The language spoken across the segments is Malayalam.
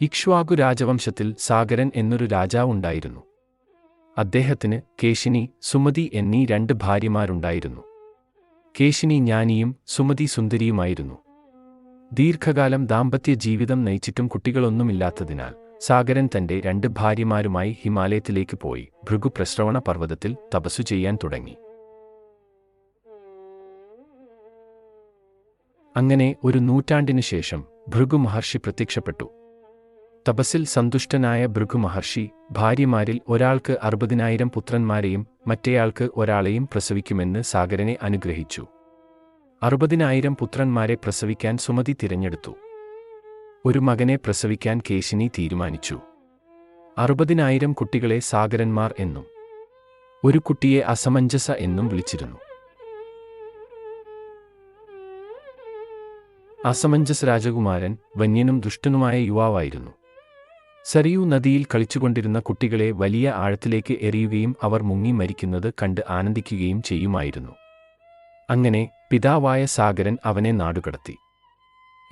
ഇക്ഷ്വാകു രാജവംശത്തിൽ സാഗരൻ എന്നൊരു രാജാവുണ്ടായിരുന്നു അദ്ദേഹത്തിന് കേശിനി സുമതി എന്നീ രണ്ട് ഭാര്യമാരുണ്ടായിരുന്നു. കേശിനി ജ്ഞാനിയും സുമതി സുന്ദരിയുമായിരുന്നു. ദീർഘകാലം ദാമ്പത്യ ജീവിതം നയിച്ചിട്ടും കുട്ടികളൊന്നുമില്ലാത്തതിനാൽ സാഗരൻ തന്റെ രണ്ട് ഭാര്യമാരുമായി ഹിമാലയത്തിലേക്ക് പോയി ഭൃഗുപ്രശ്രവണ പർവതത്തിൽ തപസ്സു ചെയ്യാൻ തുടങ്ങി. അങ്ങനെ ഒരു നൂറ്റാണ്ടിനു ശേഷം ഭൃഗു മഹർഷി പ്രത്യക്ഷപ്പെട്ടു. തപസ്സിൽ സന്തുഷ്ടനായ ഭൃഗു മഹർഷി ഭാര്യമാരിൽ ഒരാൾക്ക് അറുപതിനായിരം പുത്രന്മാരെയും മറ്റേയാൾക്ക് ഒരാളെയും പ്രസവിക്കുമെന്ന് സാഗരനെ അനുഗ്രഹിച്ചു. അറുപതിനായിരം പുത്രന്മാരെ പ്രസവിക്കാൻ സുമതി തിരഞ്ഞെടുത്തു. ഒരു മകനെ പ്രസവിക്കാൻ കേശിനി തീരുമാനിച്ചു. അറുപതിനായിരം കുട്ടികളെ സാഗരന്മാർ എന്നും ഒരു കുട്ടിയെ അസമഞ്ജസ എന്നും വിളിച്ചിരുന്നു. അസമഞ്ജസ് രാജകുമാരൻ വന്യനും ദുഷ്ടനുമായ യുവാവായിരുന്നു. സരിയു നദിയിൽ കളിച്ചുകൊണ്ടിരുന്ന കുട്ടികളെ വലിയ ആഴത്തിലേക്ക് എറിയുകയും അവർ മുങ്ങി മരിക്കുന്നത് കണ്ട് ആനന്ദിക്കുകയും ചെയ്യുമായിരുന്നു. അങ്ങനെ പിതാവായ സാഗരൻ അവനെ നാടുകടത്തി.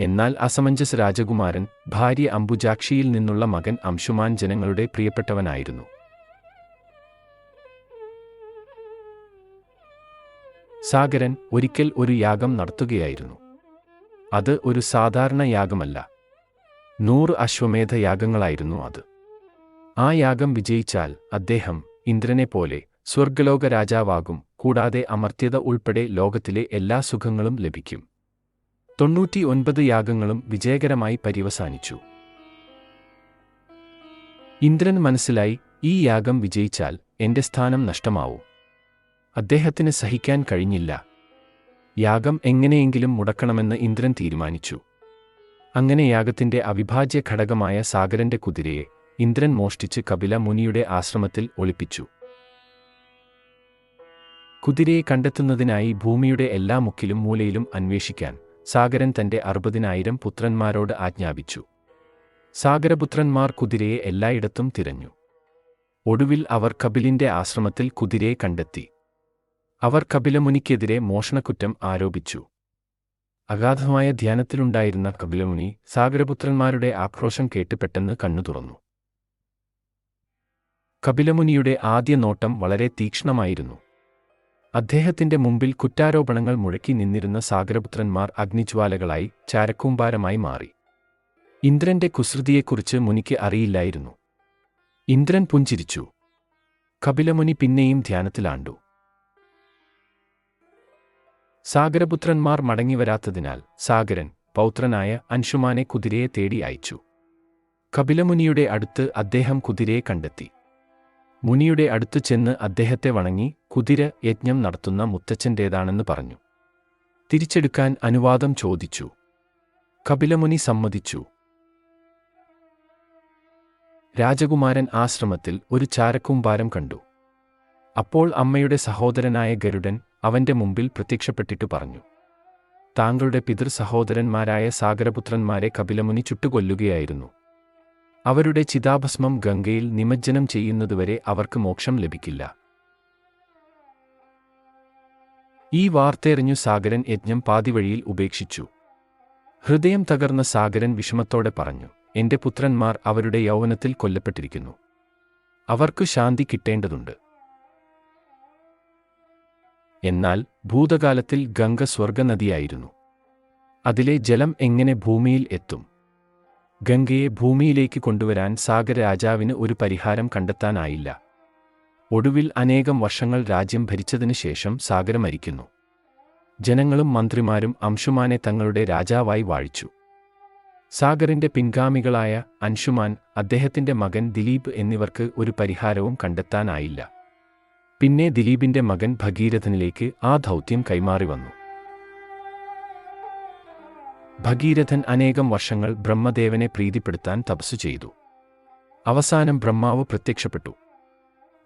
എന്നാൽ അസമഞ്ജസ് രാജകുമാരൻ ഭാര്യ അംബുജാക്ഷിയിൽ നിന്നുള്ള മകൻ അംശുമാൻ ജനങ്ങളുടെ പ്രിയപ്പെട്ടവനായിരുന്നു. സാഗരൻ ഒരിക്കൽ ഒരു യാഗം നടത്തുകയായിരുന്നു. അത് ഒരു സാധാരണ യാഗമല്ല. നൂറ് അശ്വമേധ യാഗങ്ങളായിരുന്നു അത്. ആ യാഗം വിജയിച്ചാൽ അദ്ദേഹം ഇന്ദ്രനെ പോലെ സ്വർഗലോക രാജാവാകും കൂടാതെ അമർത്യത ഉൾപ്പെടെ ലോകത്തിലെ എല്ലാ സുഖങ്ങളും ലഭിക്കും. തൊണ്ണൂറ്റി ഒൻപത് യാഗങ്ങളും വിജയകരമായി പര്യവസാനിച്ചു. ഇന്ദ്രൻ മനസ്സിലായി ഈ യാഗം വിജയിച്ചാൽ എന്റെ സ്ഥാനം നഷ്ടമാവും. അദ്ദേഹത്തിന് സഹിക്കാൻ കഴിഞ്ഞില്ല. യാഗം എങ്ങനെയെങ്കിലും മുടക്കണമെന്ന് ഇന്ദ്രൻ തീരുമാനിച്ചു. അങ്ങനെ യാഗത്തിന്റെ അവിഭാജ്യ ഘടകമായ സാഗരന്റെ കുതിരയെ ഇന്ദ്രൻ മോഷ്ടിച്ച് കപില മുനിയുടെ ആശ്രമത്തിൽ ഒളിപ്പിച്ചു. കുതിരയെ കണ്ടെത്തുന്നതിനായി ഭൂമിയുടെ എല്ലാ മുക്കിലും മൂലയിലും അന്വേഷിക്കാൻ സാഗരൻ തന്റെ അറുപതിനായിരം പുത്രന്മാരോട് ആജ്ഞാപിച്ചു. സാഗരപുത്രന്മാർ കുതിരയെ എല്ലായിടത്തും തിരഞ്ഞു. ഒടുവിൽ അവർ കപിലിന്റെ ആശ്രമത്തിൽ കുതിരയെ കണ്ടെത്തി. അവർ കപിലമുനിക്കെതിരെ മോഷണക്കുറ്റം ആരോപിച്ചു. അഗാധമായ ധ്യാനത്തിലുണ്ടായിരുന്ന കപിലമുനി സാഗരപുത്രന്മാരുടെ ആക്രോശം കേട്ട് പെട്ടെന്ന് കണ്ണു തുറന്നു. കപിലമുനിയുടെ ആദ്യ നോട്ടം വളരെ തീക്ഷ്ണമായിരുന്നു. അദ്ദേഹത്തിന്റെ മുമ്പിൽ കുറ്റാരോപണങ്ങൾ മുഴക്കി നിന്നിരുന്ന സാഗരപുത്രന്മാർ അഗ്നിജ്വാലകളായി ചാരക്കൂമ്പാരമായി മാറി. ഇന്ദ്രന്റെ കുസൃതിയെക്കുറിച്ച് മുനിക്ക് അറിയില്ലായിരുന്നു. ഇന്ദ്രൻ പുഞ്ചിരിച്ചു. കപിലമുനി പിന്നെയും ധ്യാനത്തിലാണ്ടു. സാഗരപുത്രന്മാർ മടങ്ങിവരാത്തതിനാൽ സാഗരൻ പൗത്രനായ അൻഷുമാനെ കുതിരയെ തേടി അയച്ചു. കപിലമുനിയുടെ അടുത്ത് അദ്ദേഹം കുതിരയെ കണ്ടെത്തി. മുനിയുടെ അടുത്തു ചെന്ന് അദ്ദേഹത്തെ വണങ്ങി കുതിര യജ്ഞം നടത്തുന്ന മുത്തച്ഛന്റേതാണെന്ന് പറഞ്ഞു. തിരിച്ചെടുക്കാൻ അനുവാദം ചോദിച്ചു. കപിലമുനി സമ്മതിച്ചു. രാജകുമാരൻ ആശ്രമത്തിൽ ഒരു ചാരക്കൂമ്പാരം കണ്ടു. അപ്പോൾ അമ്മയുടെ സഹോദരനായ ഗരുഡൻ അവന്റെ മുമ്പിൽ പ്രത്യക്ഷപ്പെട്ടിട്ട് പറഞ്ഞു. താങ്കളുടെ പിതൃ സഹോദരന്മാരായ സാഗരപുത്രന്മാരെ കപിലമുനി ചുട്ടുകൊല്ലുകയായിരുന്നു. അവരുടെ ചിതാഭസ്മം ഗംഗയിൽ നിമജ്ജനം ചെയ്യുന്നതുവരെ അവർക്ക് മോക്ഷം ലഭിക്കില്ല. ഈ വാർത്തയറിഞ്ഞു സാഗരൻ യജ്ഞം പാതിവഴിയിൽ ഉപേക്ഷിച്ചു. ഹൃദയം തകർന്ന സാഗരൻ വിഷമത്തോടെ പറഞ്ഞു എന്റെ പുത്രന്മാർ അവരുടെ യൗവനത്തിൽ കൊല്ലപ്പെട്ടിരിക്കുന്നു. അവർക്കു ശാന്തി കിട്ടേണ്ടതുണ്ട്. എന്നാൽ ഭൂതകാലത്തിൽ ഗംഗ സ്വർഗനദിയായിരുന്നു അതിലെ ജലം എങ്ങനെ ഭൂമിയിൽ എത്തും? ഗംഗയെ ഭൂമിയിലേക്ക് കൊണ്ടുവരാൻ സാഗരരാജാവിന് ഒരു പരിഹാരം കണ്ടെത്താനായില്ല. ഒടുവിൽ അനേകം വർഷങ്ങൾ രാജ്യം ഭരിച്ചതിനു ശേഷം സാഗര മരിക്കുന്നു. ജനങ്ങളും മന്ത്രിമാരും അംശുമാനെ തങ്ങളുടെ രാജാവായി വാഴിച്ചു. സാഗറിന്റെ പിൻഗാമികളായ അൻഷുമാൻ അദ്ദേഹത്തിന്റെ മകൻ ദിലീപ് എന്നിവർക്ക് ഒരു പരിഹാരവും കണ്ടെത്താനായില്ല. പിന്നെ ദിലീപിന്റെ മകൻ ഭഗീരഥനിലേക്ക് ആ ദൗത്യം കൈമാറി വന്നു. ഭഗീരഥൻ അനേകം വർഷങ്ങൾ ബ്രഹ്മദേവനെ പ്രീതിപ്പെടുത്താൻ തപസ്സു ചെയ്തു. അവസാനം ബ്രഹ്മാവ് പ്രത്യക്ഷപ്പെട്ടു.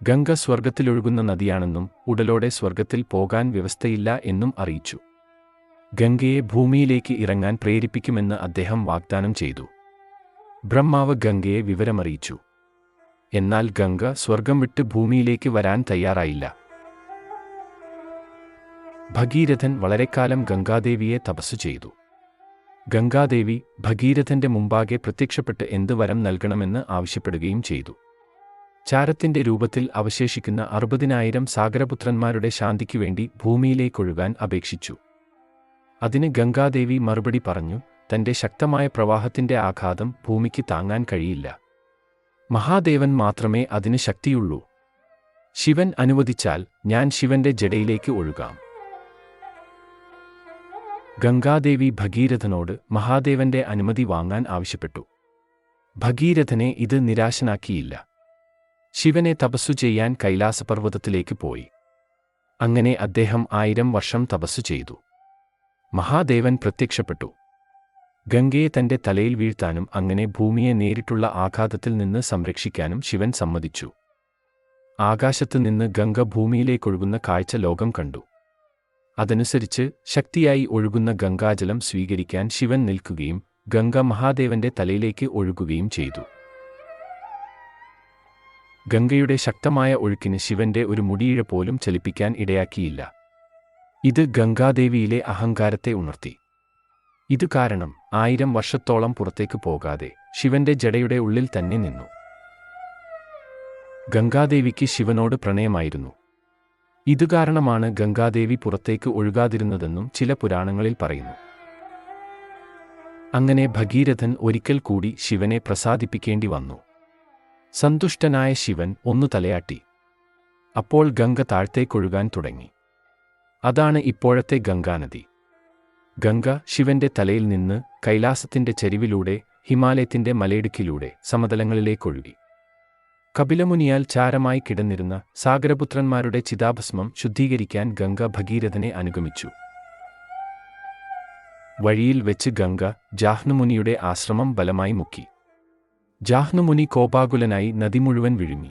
ഗംഗ സ്വർഗത്തിലൊഴുകുന്ന നദിയാണെന്നും ഉടലോടെ സ്വർഗത്തിൽ പോകാൻ വ്യവസ്ഥയില്ല എന്നും അറിയിച്ചു. ഗംഗയെ ഭൂമിയിലേക്ക് ഇറങ്ങാൻ പ്രേരിപ്പിക്കുമെന്ന് അദ്ദേഹം വാഗ്ദാനം ചെയ്തു. ബ്രഹ്മാവ് ഗംഗയെ വിവരമറിയിച്ചു. എന്നാൽ ഗംഗ സ്വർഗം വിട്ട് ഭൂമിയിലേക്ക് വരാൻ തയ്യാറായില്ല. ഭഗീരഥൻ വളരെക്കാലം ഗംഗാദേവിയെ തപസ് ചെയ്തു. ഗംഗാദേവി ഭഗീരഥന്റെ മുമ്പാകെ പ്രത്യക്ഷപ്പെട്ട് എന്ത് വരം നൽകണമെന്ന് ആവശ്യപ്പെടുകയും ചെയ്തു. ചാരത്തിന്റെ രൂപത്തിൽ അവശേഷിക്കുന്ന അറുപതിനായിരം സാഗരപുത്രന്മാരുടെ ശാന്തിക്കു വേണ്ടി ഭൂമിയിലേക്കൊഴുകാൻ അപേക്ഷിച്ചു. അതിന് ഗംഗാദേവി മറുപടി പറഞ്ഞു തന്റെ ശക്തമായ പ്രവാഹത്തിന്റെ ആഘാതം ഭൂമിക്ക് താങ്ങാൻ കഴിയില്ല. മഹാദേവൻ മാത്രമേ അതിന് ശക്തിയുള്ളൂ. ശിവൻ അനുവദിച്ചാൽ ഞാൻ ശിവന്റെ ജടയിലേക്ക് ഒഴുകാം. ഗംഗാദേവി ഭഗീരഥനോട് മഹാദേവന്റെ അനുമതി വാങ്ങാൻ ആവശ്യപ്പെട്ടു. ഭഗീരഥനെ ഇത് നിരാശനാക്കിയില്ല. ശിവനെ തപസ്സു ചെയ്യാൻ കൈലാസപർവതത്തിലേക്ക് പോയി. അങ്ങനെ അദ്ദേഹം ആയിരം വർഷം തപസ്സു ചെയ്തു. മഹാദേവൻ പ്രത്യക്ഷപ്പെട്ടു. ഗംഗയെ തന്റെ തലയിൽ വീഴ്ത്താനും അങ്ങനെ ഭൂമിയെ നേരിട്ടുള്ള ആഘാതത്തിൽ നിന്ന് സംരക്ഷിക്കാനും ശിവൻ സമ്മതിച്ചു. ആകാശത്ത് നിന്ന് ഗംഗ ഭൂമിയിലേക്കൊഴുകുന്ന കാഴ്ച ലോകം കണ്ടു. അതനുസരിച്ച് ശക്തിയായി ഒഴുകുന്ന ഗംഗാജലം സ്വീകരിക്കാൻ ശിവൻ നിൽക്കുകയും ഗംഗ മഹാദേവന്റെ തലയിലേക്ക് ഒഴുകുകയും ചെയ്തു. ഗംഗയുടെ ശക്തമായ ഒഴുക്കിന് ശിവന്റെ ഒരു മുടിയിഴ പോലും ചലിപ്പിക്കാൻ ഇടയാക്കിയില്ല. ഇത് ഗംഗാദേവിയിലെ അഹങ്കാരത്തെ ഉണർത്തി. ഇതു കാരണം ആയിരം വർഷത്തോളം പുറത്തേക്ക് പോകാതെ ശിവന്റെ ജടയുടെ ഉള്ളിൽ തന്നെ നിന്നു. ഗംഗാദേവിക്ക് ശിവനോട് പ്രണയമായിരുന്നു. ഇതുകാരണമാണ് ഗംഗാദേവി പുറത്തേക്ക് ഒഴുകാതിരുന്നതെന്നും ചില പുരാണങ്ങളിൽ പറയുന്നു. അങ്ങനെ ഭഗീരഥൻ ഒരിക്കൽ കൂടി ശിവനെ പ്രസാദിപ്പിക്കേണ്ടി വന്നു. സന്തുഷ്ടനായ ശിവൻ ഒന്നു തലയാട്ടി. അപ്പോൾ ഗംഗ താഴ്ത്തേക്കൊഴുകാൻ തുടങ്ങി. അതാണ് ഇപ്പോഴത്തെ ഗംഗാനദി. ഗംഗ ശിവന്റെ തലയിൽ നിന്ന് കൈലാസത്തിന്റെ ചരിവിലൂടെ ഹിമാലയത്തിന്റെ മലയിടുക്കിലൂടെ സമതലങ്ങളിലേക്കൊഴുകി കപിലമുനിയാൽ ചാരമായി കിടന്നിരുന്ന സാഗരപുത്രന്മാരുടെ ചിതാഭസ്മം ശുദ്ധീകരിക്കാൻ ഗംഗ ഭഗീരഥനെ അനുഗമിച്ചു. വഴിയിൽ വെച്ച് ഗംഗ ജാഹ്നുമുനിയുടെ ആശ്രമം ബലമായി മുക്കി. ജാഹ്നുമുനി കോപാകുലനായി നദി മുഴുവൻ വിഴുങ്ങി.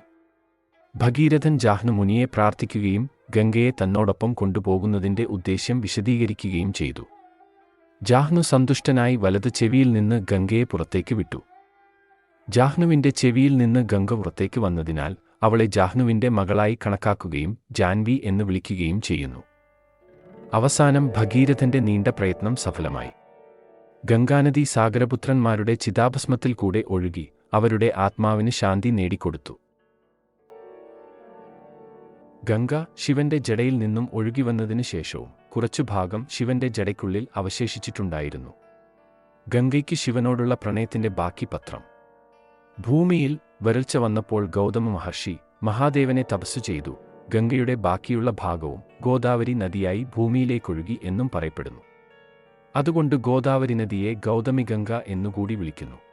ഭഗീരഥൻ ജാഹ്നുമുനിയെ പ്രാർത്ഥിക്കുകയും ഗംഗയെ തന്നോടൊപ്പം കൊണ്ടുപോകുന്നതിന്റെ ഉദ്ദേശ്യം വിശദീകരിക്കുകയും ചെയ്തു. ജാഹ്നു സന്തുഷ്ടനായി വലത് ചെവിയിൽ നിന്ന് ഗംഗയെ പുറത്തേക്ക് വിട്ടു. ജാഹ്നുവിന്റെ ചെവിയിൽ നിന്ന് ഗംഗ പുറത്തേക്ക് വന്നതിനാൽ അവളെ ജാഹ്നുവിന്റെ മകളായി കണക്കാക്കുകയും ജാൻവി എന്ന് വിളിക്കുകയും ചെയ്യുന്നു. അവസാനം ഭഗീരഥന്റെ നീണ്ട പ്രയത്നം സഫലമായി. ഗംഗാനദി സാഗരപുത്രന്മാരുടെ ചിതാഭസ്മത്തിൽ കൂടെ ഒഴുകി അവരുടെ ആത്മാവിന് ശാന്തി നേടിക്കൊടുത്തു. ഗംഗ ശിവന്റെ ജടയിൽ നിന്നും ഒഴുകിവന്നതിനു ശേഷവും കുറച്ചു ഭാഗം ശിവന്റെ ജടയ്ക്കുള്ളിൽ അവശേഷിച്ചിട്ടുണ്ടായിരുന്നു. ഗംഗയ്ക്ക് ശിവനോടുള്ള പ്രണയത്തിന്റെ ബാക്കി പത്രം. ഭൂമിയിൽ വരൾച്ച വന്നപ്പോൾ ഗൗതമ മഹർഷി മഹാദേവനെ തപസ്സു ചെയ്തു. ഗംഗയുടെ ബാക്കിയുള്ള ഭാഗവും ഗോദാവരി നദിയായി ഭൂമിയിലേക്കൊഴുകി എന്നും പറയപ്പെടുന്നു. അതുകൊണ്ട് ഗോദാവരി നദിയെ ഗൗതമി ഗംഗ എന്നുകൂടി വിളിക്കുന്നു.